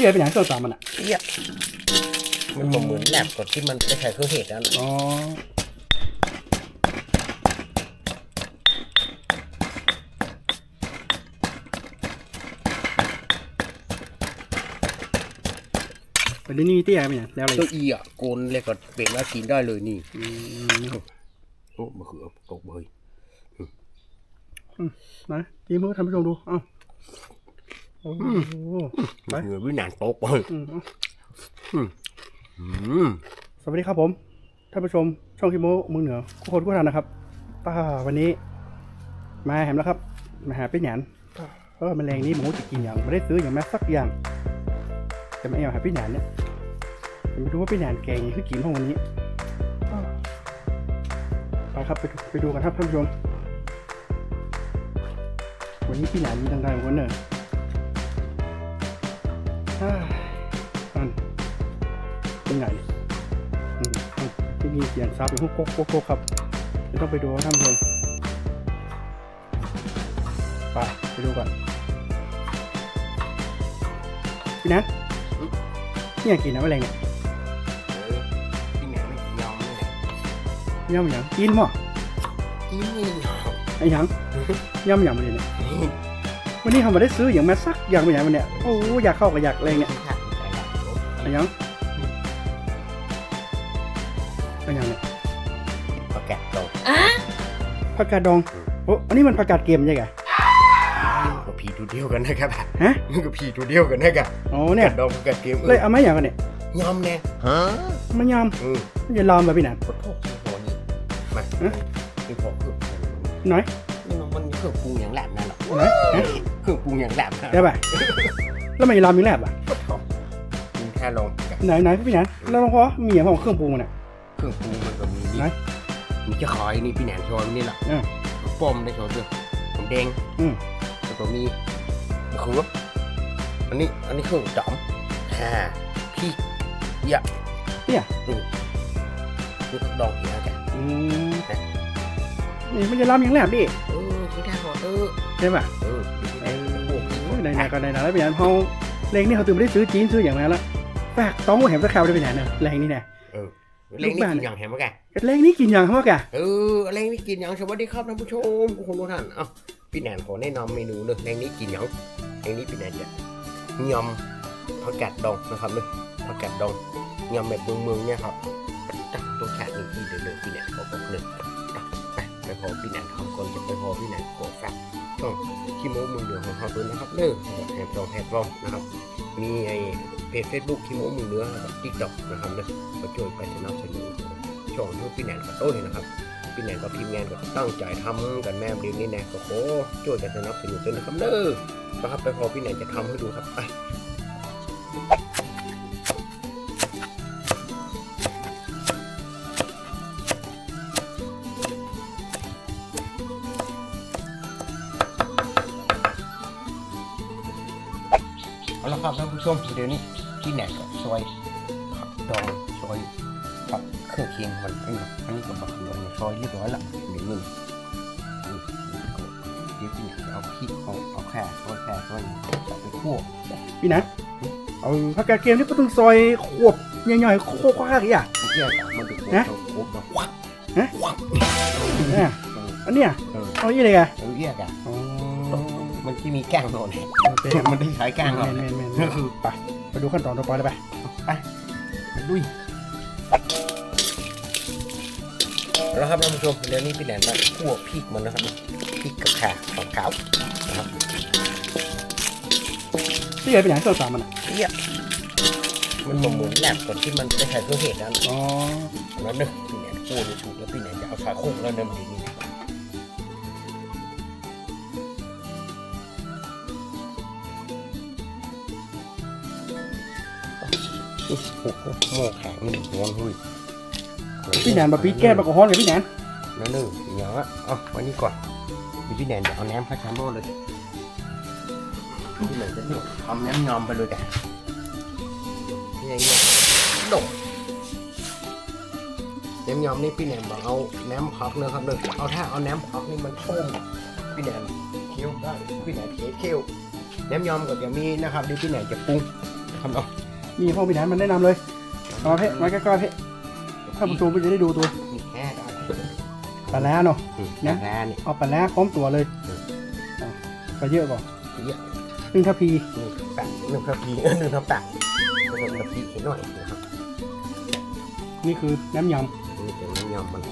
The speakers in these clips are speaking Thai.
นี่ไงเป็นอย่างเจ้าสามมันอะเอียบมันบ่เหมือนแลบกดที่มันไปใช้เครื่องเทศนั่นอ๋อวันนี้นี่เตี้ยเป็นอย่างแล้วอะไรตัวอีอะโกนเลยก็เป็นว่ากินได้เลยนี่อืมโอ้มะเขือตกเบยนะทีมือท่านผู้ชมดูเอ้า โอ้โหไปมะเขือวินานตกเบยอืมเอาอืมสวัสดีครับผม ท่านผู้ชมช่องคิโมเมืองเหนือทุกคนทุกท่านนะครับป้าวันนี้ มาแหมแล้วครับ มาหาเป็นหยันเพราะว่าแมลงนี้หมูจะกินอย่างไม่ได้ซื้ออย่างแม้สักอย่างจะมาเอาหาเป็นหยันเนี่ยจะไม่รู้ว่าเป็นหยันแกงคือกินของวันนี้ไปครับไปดูไปดูกันครับท่านผู้ชมวันนี้พี่หนานมีดังๆของคนเนอะ อ่าอันเป็นไงอืมอืมที่มีเสียงซับอยู่พวกโก๊กโก๊กโก๊กครับเดี๋ยวต้องไปดูครับท่านผู้ชมไปไปดูก่อนพี่นะนี่อยากกินนะแมลงเนี่ยที่ไหนไม่ยอมนี่แหละย่ำหยังกินมั้กินนี่ยอมไอ้หยังย่ำหยังมันเนี่ย วันนี้เขาไม่ได้ซื้ออย่างแม้สักอย่างเป็นอย่างมันเนี่ยโอ้อยากเข้ากับอยากแรงเนี่ยไอ้หยังไอ้หยังเนี่ยประกาศตกผักกาดดองโอ้อันนี้มันผักกาดเกมใช่ไหมก็ผีตัวเดียวกันนะครับฮะมันก็ผีตัวเดียวกันนะครับอ๋อเนี่ยดองประกาศเกมเลยเอาไหมอย่างกันเนี่ยยอมแน่มันยอืมำมันจะลอมแบบพี่หนานขอโทษที่พอนี่มาฮะนี่พอเครื่องปรุงน้อยนี่มันมันเครื่องปรุงอย่างแหลมนั่น หรอน้อยฮะเครื่องปรุงอย่างแหลมนะได้ป่ะแล้วมันจะลามมีแลบอะกินแค่ลองกับไหนไหนพี่หนันแล้วพอมีอย่างของเครื่องปรุงมันอะเครื่องปรุงมันก็มีไหน นี่มีจะคอยนี่พี่แหนมโชว์นี่แหละอ่า ป้อมได้โชว์ด้วยผมแดงอืมแล้วก็มีมะเขืออันนี้อันนี้เครื่องจอมข่าพี่เยอะเนี่ยอืมนี่ผักดองอีกแล้วจ้ะอืมนี่มันจะลามอย่างแลบดิเออกินแค่พอเออ ใช่ป่ะเออเออพวกโอ้ยไหนไหนก็ไหนไหนแล้วพี่หนันพอแรงนี่เขาตื่นไม่ได้ซื้อจีนซื้ออย่างไรแล้วแปลกต้องเห็นสักคราวได้พี่หนันเนี่ยแรงนี่แน่เออเล่นนี่กินอย่างแฮมเมอร์แกแรงนี่กินอย่างเขาว่าแกเออแรงนี่กินอย่างสวัสดีครับท่านผู้ชมทุกคนทุกท่านเอ้าพี่แหนมขอแนะนำเมนูเนอะแรงนี้กินอย่างแรงนี้พี่แหนมจะยำผักกาดดองนะครับเนอะผักกาดดองยำแบบเมืองเมืองๆเนี่ยครับจับตัวแขกหนึ่งที่เดินเลยพี่แหนมขอบอกหนึ่ง ไปพอพี่แหนมทำก่อนจะไปพอพี่แหนมกดแฟกช่องขี้โม้มืองเหนือของเขาด้วยนะครับเนอะแฮมดองแฮมดองนะครับ มีไอเพจเฟซบุ๊กขี้โม้มืองเหนือกับทิกต็อกนะครับนะก็ช่วยไปสนับสนุนช่องที่พี่แหนนกับโต้ยนะครับพี่แหนนกับทีมงานก็ตั้งใจทำกันแม่เดียวนี้แน่ก็โอ้ช่วยกันสนับสนุนด้วยนะครับเด้อนะครับไปพอพี่แหนนจะทำให้ดูครับไป ครับท่านผู้ชมเดี๋ยวนี้พี่แหนนก็ซอยผักดองซอยครับเครื่องเคียงมันเป็นแบบอันนี้ก็บักเหลืองซอยเรียบร้อยละเหลืองเงินอืมเดี๋ยวพี่จะเอาพริกเอาเอาแค่ซอยแค่ซอยจะไปคั่วพี่หนันเอาผักกาดเกมนี่ก็ต้องซอยขวบใหญ่ๆโคกๆอีกอะเกี่ยมันดูนะโอ้แบบวักฮะอันเนี้ยเออเอยี่เลยอะเออเรียกอะอ๋อ มันที่มีแก้งโดนเป็นมันได้ใช้แก้งแมเรานแมนแมนก็คือไปไปดูขั้นตอนต่อไปเลยไปไปดุยแล้วครับท่านผู้ชมเดี๋ยวนี้พี่แหลนมาคั่วพริกมันนะครับพริกกับข่าของขาวนะครับที่ไหนเป็นอย่างเจ้าสามมันอะเรียบมันบ่เหมือนแลบกดที่มันไปใช้เครื่องเทศนั่นอ๋อแล้วเนอะพี่แหนพูดในชุดแล้วพี่แหนจะเอาชาโคกแล้วเนอะมันดีนี่นะ โอ้โหโม่แข็งนี่ร้อนหุ้ยพี่แนนมาปีแก้มาก็ฮ้อนเลยพี่แนนนั่นเนอะอย่างเงี้ยเอาไว้นี่ก่อนมีพี่แหนจะเอาแหนมข้าวชามโม่เลยพี่แหนจะทำแหนมยอมไปเลยแกนี่ไงเนี่ยโดดแหนมยอมนี่พี่แหนมบอกเอาแหนมพักเนื้อครับเนอะเอาถ้าเอาแหนมพักนี่มันต้มพี่แหนมเคี้ยวได้พี่แหนมเคี้ยวเคี้ยวแหนมยอมก็จะมีนะครับที่พี่แหนมจะปรุงนะครับเนาะ นี่พ่อพี่แหนมันแนะนำเลยเอามาเพ่มาใกล้ๆเพ่ท่านผู้ชมก็จะได้ดูตัวนี่แค่ได้ปลาแล้เนาะอืมเนี่ยแร่นี่เอาปลาแล้พร้อมตัวเลยอะไปเยอะก่อนเยอะซึ่งถ้าพีนี่แปะหนึ่งทัพพีเออหนึ่งทัพแปะหนึ่งทัพพีเห็นหน่อยนะครับนี่คือน้ำยนี่เป็นน้ำยำมัน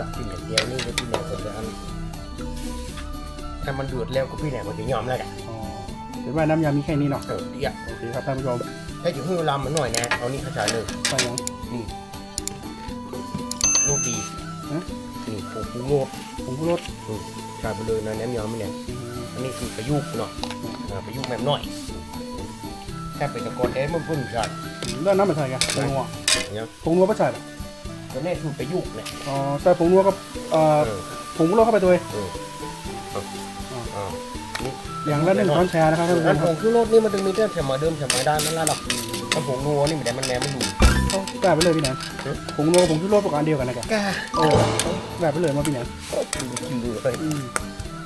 ละพี่แหนเดียวนี่ก็พี่แหนคนจะอันถ้ามันดูดแล้วก็พี่แหนคนจะยอมแล้วแหละำอ๋อเดี๋ยวว่าน้ำยำมีแค่นี้เนาะเออเดี๋ยวโอเคครับท่านผู้ชมถ้าจะให้ลำมันหน่อยนะ เอานี่เข้าใจเลยไปยังนี่โรตีฮะนี่ผงปรุงรสผมพูดรสใส่ไปเลยนะน้ำยำมันเนี่ยอืมอันนี้คือประยุกต์เนาะอ่าประยุกต์แบบหน่อยแค่เป็นตะกอนเอ๊ะมันเพิ่งใช่แล้วน้ำมันใส่กันผงนัวเนี่ยผงนัวไม่ใส่หรอ ก็แน่คือประยุกต์เนี่ยอ๋อใส่ผงนัวกับเอ่อเออผงพูดรสเข้าไปด้วยเออเอาเอานี่อย่างละหนึ่งช้อนแชร์นะครับท่านผู้ชอัมนคผรับงคือรสนี่มันจะมีเรื่องสมัยเดิมสมัยด้านนั่นแหละหรอกถ้าผงนัวนี่มันได้มันแนมมันดูเอาแบบไปเลยพี่แหนเอ๊ะผงนัวผงชูรสประการเดียวกันนะแกกล้าโอ้แบบไปเลยมาพี่แหนกินเลยอืม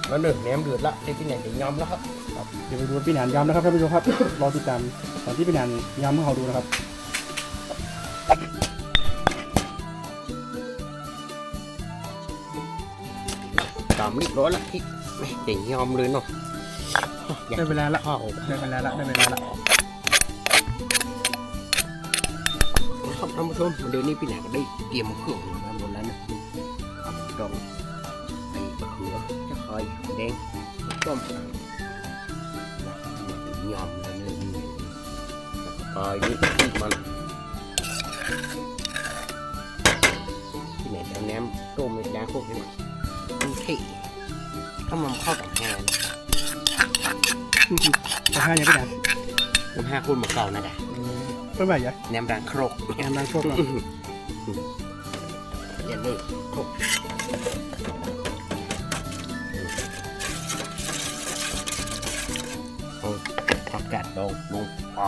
แล้วหนึ่งแหนมเดือดละเด็กที่ไหนจะยอมแล้วครับครับเดี๋ยวไปดูพี่แหนยำนะครับท่านผู้ชมครับรอติดตามตอนที่พี่แหนยำให้เราดูนะครับ ตามเรียบร้อยละที่เจ๋งยอมเลยเนาะอยากได้เวลาละข้าวได้เวลาละได้เวลาละครับท่านผู้ชมเดี๋ยวนี้พี่แหนก็ได้เตรียมเครื่องมาหมดแล้วนะครับดองไอ้มะเขือจะคอยแดงต้มยำเลยนี่คอยนี่ที่มันพี่แหนจะแหนมต้มในแดงพวกนี้มันเท่ถ้ามันเข้ากับแฮนจะให้ยังพี่แหนน้ำห้าคุณมาเก่านะจ๊ะเพิ่มแบบยังแหนมดังโครกแอมดังโชคเนาะอย่าเลิกโครกเอาผักกาดดองลงไป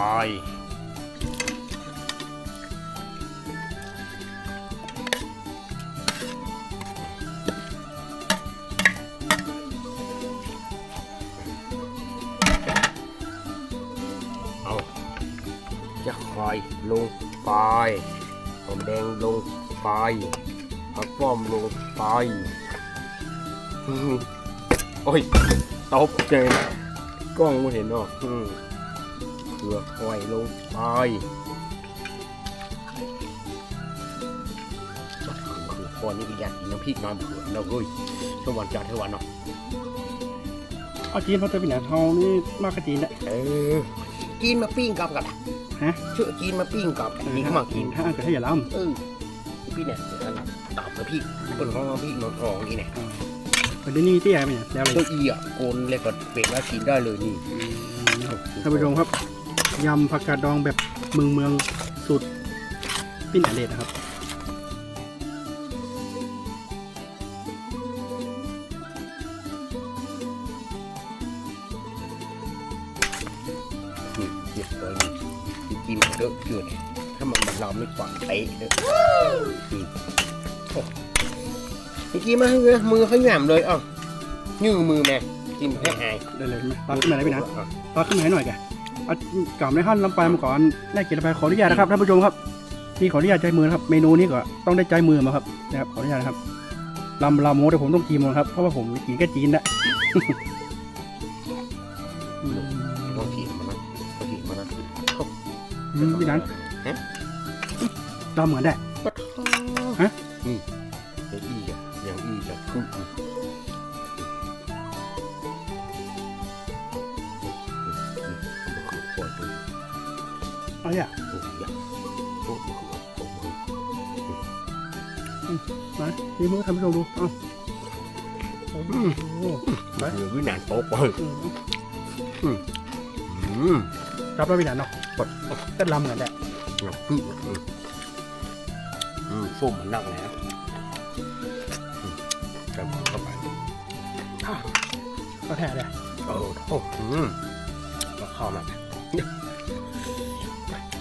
ลงไปหอมแดงลงไปผักป้อมลงไปอืมโอ้ยตบเลยกล้องไม่เห็นเนาะอืมเกลือคอยลงไปคือคนนี้ก็อยากกินน้ำพริกน้ำเผือกเนาะเฮ้ยช่วงวันจันทร์เท่าวันเนาะเอาจีนเขาจะพี่แหนเฮานี่มากกว่าจีนแหละเออกินมาปิ้งกับกัน ฮะเชื่อกินมาปิ้งกับนี่เขามากินถ้าอ่านก็ให้อย่าล้เออพี่เนี่ยเดี๋ยวอันตับกับพี่เป็นของพี่นอนออกนี่เนี่ยำเป็นนี่ที่ใหญ่ไหมเนี่ยแล้วเลยตัวอีอะโกนเลยก็เป็ดว่ากินได้เลยนี่ท่านผู้ชมครับยำผักกาดดองแบบเมืองเมืองสุดปิ้นอเดชนะครับนี่เรียบร้อยนี่ กินเยอะเกินถ้ามันมันเราไม่กวาดเตะเด้อนี่โอ้เมื่อกี้มาให้เลยมือเขาแหย่มเลยอะยื้อมือแม่กินให้อายได้เลยไหมตัดขึ้นมาได้พี่นะอะตัดขึ้นมาให้หน่อยแกเอากล่ำในขั้นลำไปมาก่อนได้กินไปขออนุญาตนะครับท่านผู้ชมครับนี่ขออนุญาตใจมือนะครับ เมนูนี้ก็ต้องได้ใจมือมาครับนะครับขออนุญาตนะครับลำลำโมแต่ผมต้องจีมนะครับเพราะว่าผมกินแค่จีนนะ อืมพี่นันฮะลำเหมือนได้ ปะท้อฮะ นี่เดี๋ยวอีอะอย่างอีจะคืออืมปวดเลยเอาอย่าโอ้ยอยากโอ้ยโอ้ยโอ้ยมาดีมือท่านผู้ชมดูเอาโอ้โหไปเดี๋ยววินานโป๊ะไปอืมอืมจับแล้วพี่นันเนาะ กดก็ลำเหมือนได้หนักพึ่งอืมอืมส้มมันนักแล้วอืมจับเข้าไปก็แท้เลยเออโอ้อืมแล้วเข้ามาเนี่ย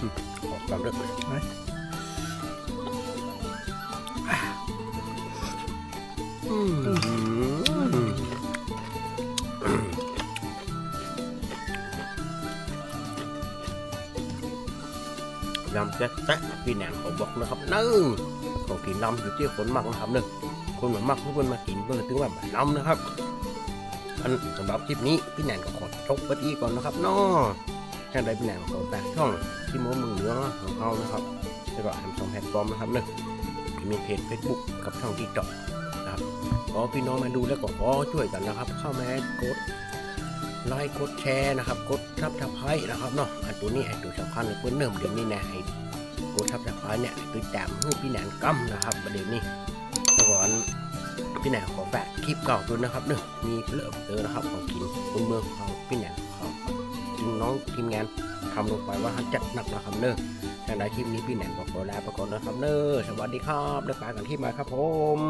อืมออกกำลังเลย ยำแซ่ๆพี่แหนมเขาบอกนะครับนึ่งของกินน้ำอยู่ที่คนมักนะครับหนึ่งคนมักทุกคนมากินเพื่อถึงแบบน้ำนะครับอันสำหรับคลิปนี้พี่แหนมก็ขอจบไปที่ก่อนนะครับนาะแค่ใดพี่แหนมขอแบกช่องที่โมมือเหลืองของเรานะครับ แล้วก็ทำสองแพลตฟอร์มนะครับหนึ่งมีเพจ Facebook กับช่องที่จอกนะครับขอพี่น้องมาดูแล้วก็ขอช่วยกันนะครับ เข้ามากด ไลค์กดแชร์นะครับกดทับทับไคนะครับเนาะอันตัวนี้ไอตัวสำคัญเลยเพื่อนเริ่มเดือนนี้นะไอกดทับทับไคเนี่ยไอ้ตัวแต้มห้พี่แหนกั้มนะครับประเด็นนี้แล้วก็อันพี่แหนขอแปะคลิปเก่าด้วนะครับเนอะมีเริ่มเจอนะครับของกินบนเมืองของพี่แหนของทีมน้องทีมงานทำลงไปว่าจัดหนักนะครับเนอะทางใดคลิปนี้พี่แหนมขอขอลาไปก่อนนะครับเนอะสวัสดีครับเดี๋ยวไปกันที่มาครับผม